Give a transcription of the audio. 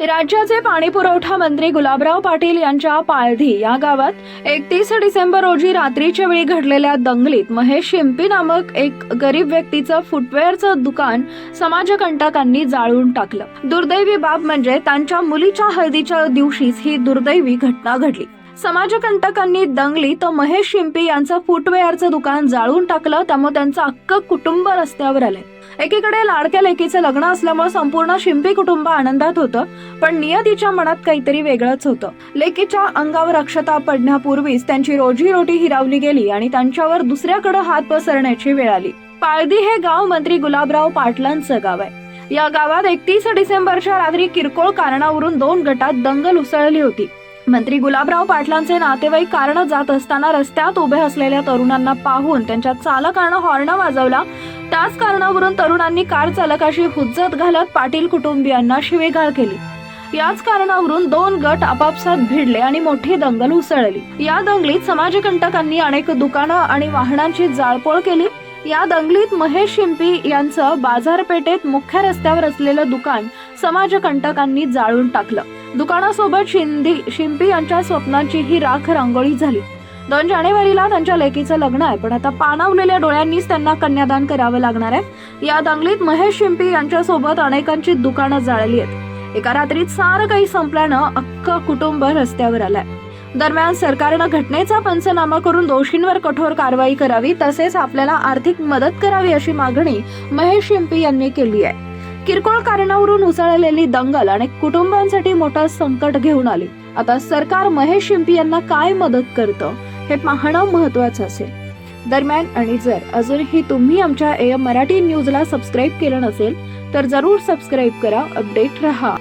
राज्याचे पाणी पुरवठा मंत्री गुलाबराव पाटील यांच्या पाळधी या गावात एकतीस डिसेंबर रोजी रात्रीच्या वेळी घडलेल्या दंगलीत महेश शिंपी नामक एक गरीब व्यक्तीचं फुटवेअरचं दुकान समाजकंटकांनी जाळून टाकलं. दुर्दैवी बाब म्हणजे त्यांच्या मुलीच्या हळदीच्या दिवशीच ही दुर्दैवी घटना घडली. समाजकंटकांनी दंगली तर महेश शिंपी यांचं फुटवेअरचं दुकान जाळून टाकलं त्यामुळे त्यांचं अख्खं कुटुंब रस्त्यावर आले एकीकडे लाडक्या लेकीचं लग्न असल्यामुळे संपूर्ण शिंपी कुटुंब आनंदात होतं पण नियतीच्या मनात काहीतरी वेगळंच होतं. लेकीच्या अंगावर अक्षता पडण्यापूर्वीच त्यांची रोजीरोटी हिरावली गेली आणि त्यांच्यावर दुसऱ्याकडे हात पसरण्याची वेळ आली. पाळदी हे गाव मंत्री गुलाबराव पाटलांचं गाव आहे. या गावात एकतीस डिसेंबरच्या रात्री किरकोळ कारणावरून दोन गटात दंगल उसळली होती. मंत्री गुलाबराव पाटलांचे नातेवाईक कारण जात असताना रस्त्यात उभे असलेल्या तरुणांना पाहून त्यांच्या चालकानं हॉर्न वाजवला. त्याच कारणावरून तरुणांनी कार चालकाशी हुज्जत घालत पाटील कुटुंबियांना शिवेगाळ केली. याच कारणावरून दोन गट आपापसात भिडले आणि मोठी दंगल उसळली. या दंगलीत समाजकंटकांनी अनेक दुकानं आणि वाहनांची जाळपोळ केली. या दंगलीत महेश शिंपी यांचं बाजारपेठेत मुख्य रस्त्यावर असलेलं दुकान समाजकंटकांनी जाळून टाकलं. दुकानासोबत शिंदी शिंपी यांच्या स्वप्नांची ही राख रांगोळी झाली. दोन जानेवारीला त्यांच्या लेकीचं लग्न आहे पण आता पाणावलेल्या डोळ्यांनीच त्यांना कन्यादान करावं लागणार आहे. या दंगलीत महेश शिंपी यांच्यासोबत अनेकांची दुकानं जाळली आहेत. एका रात्रीत सारं काही संपल्यानं अख्खं कुटुंब रस्त्यावर आलंय. दरम्यान सरकारनं घटनेचा पंचनामा करून दोषींवर कठोर कारवाई करावी तसेच आपल्याला आर्थिक मदत करावी अशी मागणी महेश शिंपी यांनी केली आहे. किरकोळ कारणावरून उसळलेली दंगल आणि कुटुंबांसाठी मोठा संकट घेऊन आली. आता सरकार महेश शिंपी यांना काय मदत करतं हे पाहणं महत्वाचं असेल. दरम्यान आणि जर अजूनही तुम्ही आमच्या एम मराठी न्यूजला सबस्क्राईब केलं नसेल तर जरूर सबस्क्राईब करा अपडेट रहा.